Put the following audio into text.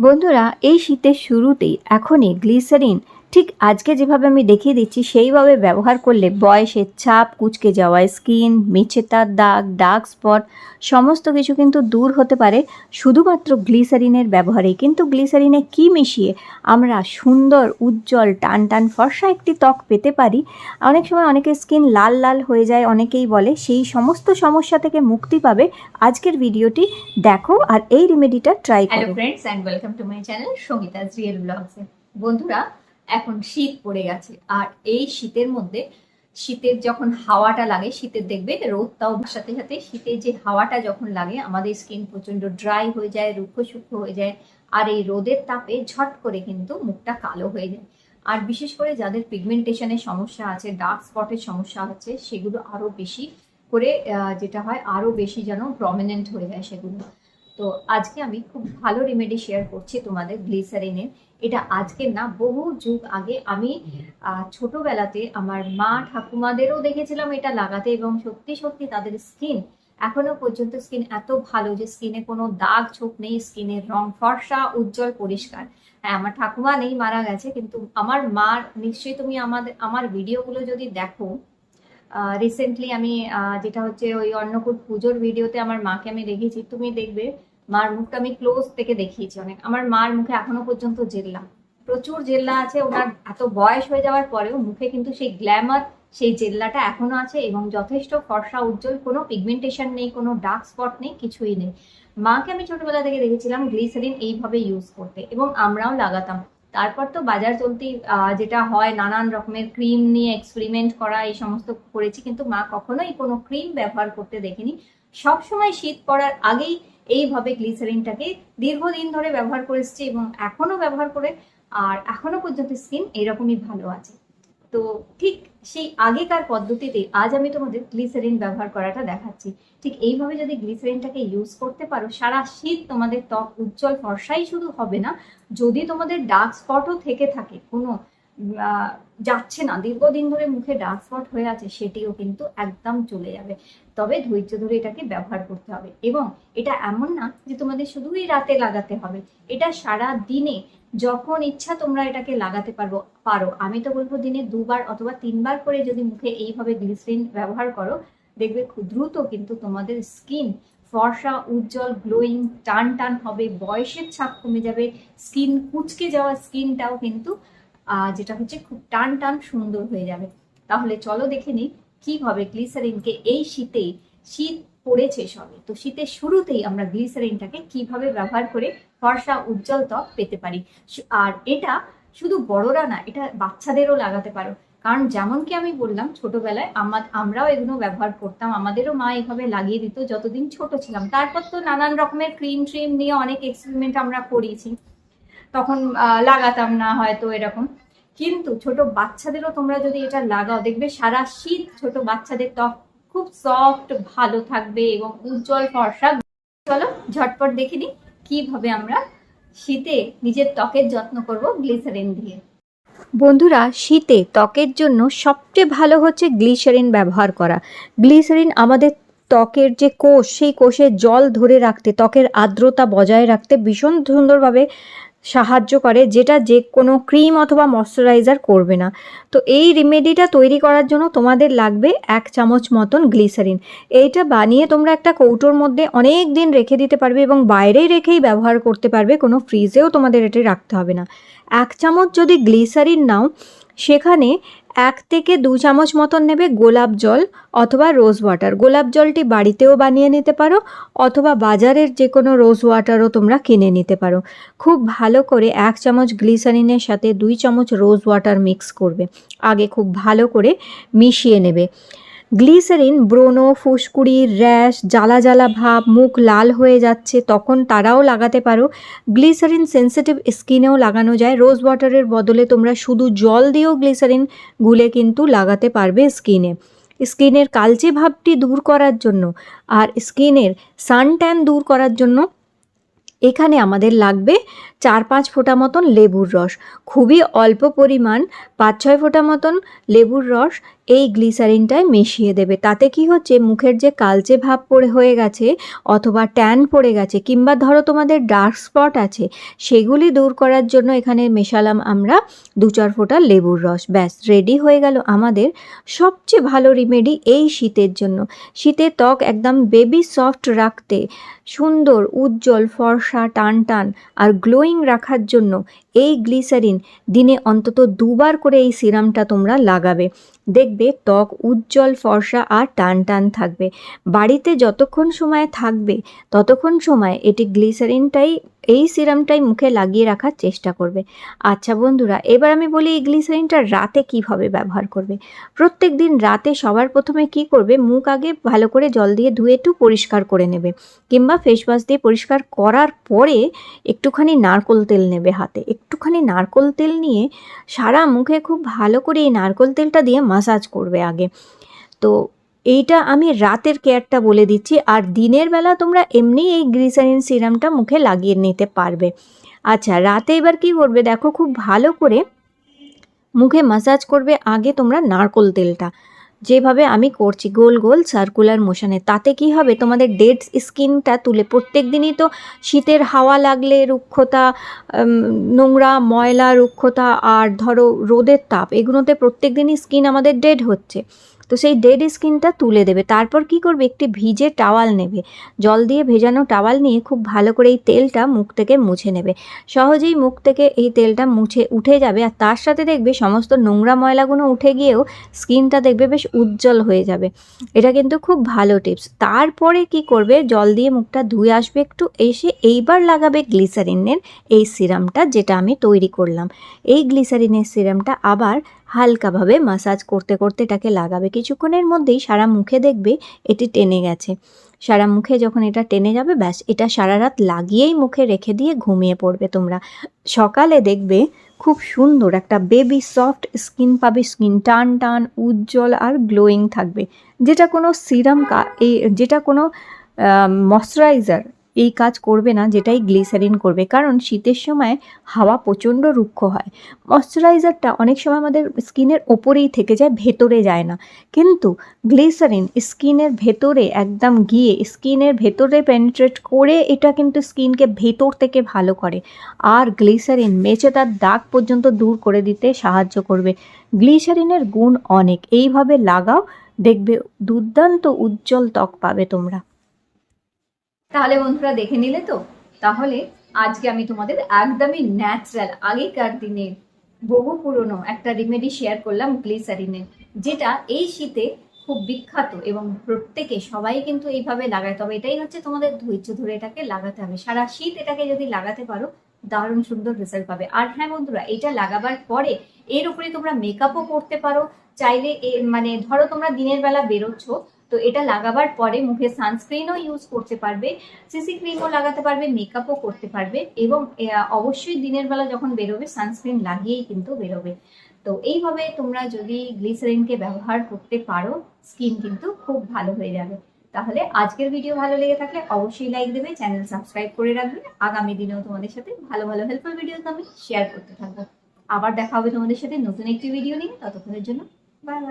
বন্ধুরা এই শীতের শুরুতেই এখনই গ্লিসারিন ঠিক আজকে যেভাবে আমি দেখিয়ে দিচ্ছি সেইভাবে ব্যবহার করলে বয়সের ছাপ কুচকে যাওয়া স্কিন মেছেতার দাগ ডার্ক স্পট সমস্ত কিছু কিন্তু দূর হতে পারে। শুধুমাত্র গ্লিসারিনের ব্যবহারে কিন্তু গ্লিসারিনে কি মিশিয়ে আমরা সুন্দর উজ্জ্বল টান টান ফর্সা একটি ত্বক পেতে পারি? অনেক সময় অনেকের স্কিন লাল লাল হয়ে যায় অনেকেই বলে সেই সমস্ত সমস্যা থেকে মুক্তি পাবে আজকের ভিডিওটি। দেখো আর এই রেমেডিটা ট্রাই হ্যালো করো। Friends and welcome to my channel Sangeeta real ব্লগসে বন্ধুরা এখন শীত পড়ে গেছে। আর এই শীতের মধ্যে শীতের যখন হাওয়াটা লাগে, শীতের দেখবে রোদটাও সাথে সাথে শীতের যে হাওয়াটা যখন লাগে, আমাদের স্কিন প্রচণ্ড ড্রাই হয়ে যায়, রুক্ষ সূক্ষ্ম হয়ে যায়, আর এই রোদের তাপে ঝট করে কিন্তু মুখটা কালো হয়ে যায়। আর বিশেষ করে যাদের পিগমেন্টেশনের সমস্যা আছে ডার্ক স্পটের সমস্যা হচ্ছে, সেগুলো আরও বেশি করে যেটা হয়, আরও বেশি যেন প্রমিনেন্ট হয়ে যায় সেগুলো। তো আজকে আমি খুব ভালো রেমেডি শেয়ার করছি তোমাদের গ্লিসারিনের এটা আজকে না, বহু যুগ আগে আমি ছোটবেলাতে আমার মা ঠাকুমাদেরও দেখেছিলাম এটা লাগাতে এবং সত্যি সত্যি তাদের স্কিন এখনও পর্যন্ত স্কিন এত ভালো যে স্কিনে কোনো দাগ ছোপ নেই স্কিনের রং ফর্সা, উজ্জ্বল, পরিষ্কার। হ্যাঁ আমার ঠাকুমা নেই, মারা গেছে, কিন্তু আমার মার নিশ্চয়ই তুমি আমাদের, আমার ভিডিওগুলো যদি দেখো রিসেন্টলি আমি যেটা হচ্ছে ওই অন্নকূট পুজোর ভিডিওতে আমার মাকে আমি দেখেছি, তুমি দেখবে মার মুখটা আমি ক্লোজ থেকে দেখিয়েছি অনেক। আমার মার মুখে এখনও পর্যন্ত জেল্লা। প্রচুর জেল্লা আছে, ওনার এত বয়স হয়ে যাওয়ার পরেও মুখে কিন্তু সেই গ্ল্যামার সেই জেল্লাটা এখনও আছে এবং যথেষ্ট ফর্সা, উজ্জ্বল, কোনো পিগমেন্টেশন নেই, কোনো ডার্ক স্পট নেই, কিছুই নেই। মাকে আমি ছোটবেলা থেকে দেখেছিলাম গ্লিসারিন এইভাবে ইউজ করতে এবং আমরাও লাগাতাম। তারপর তো বাজার চলতি যেটা হয়, নানান রকমের ক্রিম নিয়ে এক্সপেরিমেন্ট করা, এই সমস্ত করেছি, কিন্তু মা কখনোই কোনো ক্রিম ব্যবহার করতে দেখিনি। সবসময় শীত পড়ার আগেই এইভাবে গ্লিসারিনটাকে দীর্ঘদিন ধরে ব্যবহার করে এসেছি এবং এখনও ব্যবহার করে, আর এখনও পর্যন্ত স্কিন এরকমই ভালো আছে। তো ঠিক সেই আগেকার পদ্ধতিতে আজ আমি তোমাদের গ্লিসারিন ব্যবহার করাটা দেখাচ্ছি। ঠিক এইভাবে যদি গ্লিসারিনটাকে ইউজ করতে পারো, সারা শীত তোমাদের ত্বক উজ্জ্বল ফর্সাই শুধু হবে না, যদি তোমাদের ডার্ক স্পটও থেকে থাকে কোনো যাচ্ছে না। দীর্ঘদিন ধরে মুখে ডার্ক স্পট হয়ে আছে, সেটিও কিন্তু একদম চলে যাবে। তবে ধৈর্য ধরে এটাকে ব্যবহার করতে হবে। এবং এটা এমন না যে তোমাদের শুধুই রাতে লাগাতে হবে। এটা সারা দিনে যখন ইচ্ছা তোমরা এটাকে লাগাতে পারব, পারো। আমি তো বলব দিনে দুবার অথবা তিনবার করে যদি মুখে এইভাবে গ্লিসরিন ব্যবহার করো, দেখবে খুব দ্রুত কিন্তু তোমাদের স্কিন ফর্সা, উজ্জ্বল গ্লোয়িং টান টান হবে। বয়সের ছাপ কমে যাবে। স্কিন কুচকে যাওয়া স্কিনটাও কিন্তু যেটা হচ্ছে খুব টান টান সুন্দর হয়ে যাবে। তাহলে চলো দেখে নিই কীভাবে গ্লিসারিনকে এই শীতে শীত পড়েছে সবে। তো শীতের শুরুতেই আমরা গ্লিসারিনটাকে কীভাবে ব্যবহার করে ফর্সা উজ্জ্বল ত্বক পেতে পারি। আর এটা শুধু বড়রা না, এটা বাচ্চাদেরও লাগাতে পারো। কারণ যেমন কি আমি বললাম, ছোটবেলায় আমার আমরাও এগুলো ব্যবহার করতাম, আমাদেরও মা এভাবে লাগিয়ে দিত যতদিন ছোট ছিলাম। তারপর তো নানান রকমের ক্রিম ট্রিম নিয়ে অনেক এক্সপেরিমেন্ট আমরা করিয়েছি। তখন লাগাতাম না হয়তো এরকম। কিন্তু ছোট বাচ্চাদেরও তোমরা যদি এটা লাগাও, দেখবে সারা শীত ছোট বাচ্চাদের ত্বক খুব সফট ভালো থাকবে এবং উজ্জ্বল ফর্সা। চলো, ঝটপট দেখে নিই কীভাবে আমরা শীতে নিজের ত্বকের যত্ন করব গ্লিসারিন দিয়ে। বন্ধুরা, শীতে ত্বকের জন্য সবচেয়ে ভালো হচ্ছে গ্লিসারিন ব্যবহার করা। গ্লিসারিন আমাদের ত্বকের যে কোষ, সেই কোষে জল ধরে রাখতে, ত্বকের আর্দ্রতা বজায় রাখতে ভীষণ সুন্দরভাবে সাহায্য করে, যেটা যে কোনো ক্রিম অথবা ময়শ্চারাইজার করবে না। তো এই রেমেডিটা তৈরি করার জন্য তোমাদের লাগবে এক চামচ মতন গ্লিসারিন এইটা বানিয়ে তোমরা একটা কৌটোর মধ্যে অনেক দিন রেখে দিতে পারবে এবং বাইরেই রেখেই ব্যবহার করতে পারবে, কোনো ফ্রিজেও তোমাদের এটি রাখতে হবে না। এক চামচ যদি গ্লিসারিন নাও, সেখানে এক থেকে দু চামচ মতন নেবে গোলাপ জল অথবা রোজ ওয়াটার গোলাপ জলটি বাড়িতেও বানিয়ে নিতে পারো অথবা বাজারের যে কোনো রোজ ওয়াটারও তোমরা কিনে নিতে পারো। খুব ভালো করে এক চামচ গ্লিসারিনের সাথে দুই চামচ রোজ ওয়াটার মিক্স করবে। আগে খুব ভালো করে মিশিয়ে নেবে। গ্লিসারিন, ব্রণ, ফুসকুড়ি, র্যাশ, জ্বালা জ্বালা ভাব, মুখ লাল হয়ে যাচ্ছে, তখন তারাও লাগাতে পারো। গ্লিসারিন সেন্সিটিভ স্কিনেও লাগানো যায়। রোজ ওয়াটারের বদলে তোমরা শুধু জল দিয়েও গ্লিসারিন গুলে কিন্তু লাগাতে পারবে স্কিনে। স্কিনের কালচে ভাবটি দূর করার জন্য আর স্কিনের সান ট্যান দূর করার জন্য এখানে আমাদের লাগবে চার পাঁচ ফোঁটা মতন লেবুর রস। খুবই অল্প পরিমাণ পাঁচ ছয় ফোঁটা মতন লেবুর রস এই গ্লিসারিনটায় মিশিয়ে দেবে। তাতে কি হচ্ছে, মুখের যে কালচে ভাব পড়ে হয়ে গেছে অথবা ট্যান পড়ে গেছে কিংবা ধরো তোমাদের ডার্ক স্পট আছে, সেগুলি দূর করার জন্য এখানে মেশালাম আমরা দু চার ফোঁটা লেবুর রস। ব্যাস, রেডি হয়ে গেল আমাদের সবচেয়ে ভালো রিমেডি এই শীতের জন্য। শীতের ত্বক একদম বেবি সফট রাখতে সুন্দর, উজ্জ্বল, ফর্সা টান টান আর গ্লোয়িং রাখার জন্য এই গ্লিসারিন দিনে অন্তত দুবার করে এই সিরামটা তোমরা লাগাবে। দেখবে ত্বক উজ্জ্বল, ফর্সা আর টান টান থাকবে। বাড়িতে যতক্ষণ সময় থাকবে, ততক্ষণ সময় এটি গ্লিসারিনটাই, এই সিরামটাই মুখে লাগিয়ে রাখার চেষ্টা করবে। আচ্ছা বন্ধুরা, এবার আমি বলি এই গ্লিসারিনটা রাতে কীভাবে ব্যবহার করবে? প্রত্যেক দিন রাতে সবার প্রথমে কি করবে? মুখ আগে ভালো করে জল দিয়ে ধুয়ে একটু পরিষ্কার করে নেবে কিংবা ফেস ওয়াশ দিয়ে পরিষ্কার করার পরে একটুখানি নারকোল তেল নেবে হাতে। একটুখানি নারকোল তেল নিয়ে সারা মুখে খুব ভালো করে এই নারকোল তেলটা দিয়ে মাসাজ করবে আগে। তো এইটা আমি রাতের কেয়ারটা বলে দিচ্ছি, আর দিনের বেলা তোমরা এমনি এই গ্লিসারিন সিরামটা মুখে লাগিয়ে নিতে পারবে। আচ্ছা রাতে এবার কি করবে দেখো, খুব ভালো করে মুখে মাসাজ করবে আগে তোমরা নারকোল তেলটা। যেভাবে আমি করছি, গোল গোল সার্কুলার মোশনে তাতে কি হবে? তোমাদের ডেড স্কিনটা তুলে প্রত্যেক দিনই তো শীতের হাওয়া লাগলে রুক্ষতা নোংরা, ময়লা রুক্ষতা আর ধরো রোদের তাপ, এগুলোতে প্রত্যেক দিনই স্কিন আমাদের ডেড হচ্ছে। তো সেই ডেড স্কিনটা তুলে দেবে। তারপর কি করবে? একটি ভিজে টাওয়াল নেবে। জল দিয়ে ভেজানো টাওয়াল নিয়ে খুব ভালো করে এই তেলটা মুখ থেকে মুছে নেবে। সহজেই মুখ থেকে এই তেলটা মুছে, উঠে যাবে আর তার সাথে দেখবে সমস্ত নোংরা ময়লাগুলো উঠে গিয়েও স্কিনটা দেখবে বেশ উজ্জ্বল হয়ে যাবে। এটা কিন্তু খুব ভালো টিপস তারপরে কি করবে? জল দিয়ে মুখটা ধুয়ে আসবে একটু, এসে এইবার লাগাবে গ্লিসারিনের এই সিরামটা যেটা আমি তৈরি করলাম। এই গ্লিসারিনের সিরামটা আবার হালকাভাবে মাসাজ করতে করতে এটাকে লাগাবে। কিছুক্ষণের মধ্যেই সারা মুখে দেখবে এটি টেনে গেছে। সারা মুখে যখন এটা টেনে যাবে, ব্যাস, এটা সারা রাত লাগিয়েই মুখে রেখে দিয়ে ঘুমিয়ে পড়বে তোমরা। সকালে দেখবে খুব সুন্দর একটা বেবি সফট স্কিন পাবে স্কিন টান টান, উজ্জ্বল আর গ্লোয়িং থাকবে। যেটা কোনো সিরাম কা এই যেটা কোনো ময়শ্চারাইজার এই কাজ করবে না যেটাই গ্লিসারিন করবে। কারণ শীতের সময় হাওয়া প্রচণ্ড রুক্ষ হয়। ময়শ্চারাইজারটা অনেক সময় আমাদের স্কিনের ওপরেই থেকে যায়, ভেতরে যায় না। কিন্তু গ্লিসারিন স্কিনের ভেতরে একদম গিয়ে স্কিনের ভেতরে পেনিট্রেট করে এটা কিন্তু স্কিনকে ভেতর থেকে ভালো করে। আর গ্লিসারিন মেচে তার দাগ পর্যন্ত দূর করে দিতে সাহায্য করবে। গ্লিসারিনের গুণ অনেক। এইভাবে লাগাও, দেখবে দুর্দান্ত উজ্জ্বল ত্বক পাবে তোমরা। তাহলে বন্ধুরা দেখে নিলে তো? তাহলে আজকে আমি তোমাদের একদমই ন্যাচারাল আগেকার দিনের বহু পুরনো একটা রেমেডি শেয়ার করলাম গ্লিসারিনের যেটা এই শীতে খুব বিখ্যাত এবং প্রত্যেকে সবাই কিন্তু এইভাবে লাগায়। তবে এটাই হচ্ছে তোমাদের ধৈর্য ধরে এটাকে লাগাতে হবে। সারা শীত এটাকে যদি লাগাতে পারো, দারুণ সুন্দর রেজাল্ট পাবে। আর হ্যাঁ বন্ধুরা, এটা লাগাবার পরে এর উপরে তোমরা মেকআপও করতে পারো। চাইলে মানে ধরো তোমরা দিনের বেলা বেরোচ্ছ তো এটা লাগাবার পরে মুখে সানস্ক্রিনও ইউজ করতে পারবে সিসি ক্রিমও লাগাতে পারবে মেকআপও করতে পারবে এবং অবশ্যই দিনের বেলা যখন বেরোবে সানস্ক্রিন লাগিয়েই কিন্তু বেরোবে। তো এইভাবে তোমরা যদি গ্লিসারিনকে ব্যবহার করতে পারো স্কিন কিন্তু খুব ভালো হয়ে যাবে। তাহলে আজকের ভিডিও ভালো লেগে থাকলে অবশ্যই লাইক দেবে চ্যানেল সাবস্ক্রাইব করে রাখবে। আগামী দিনেও তোমাদের সাথে ভালো ভালো হেল্পফুল ভিডিও আমি শেয়ার করতে থাকব। আবার দেখা হবে তোমাদের সাথে নতুন একটি ভিডিও নিয়ে, ততক্ষণের জন্য বাই বাই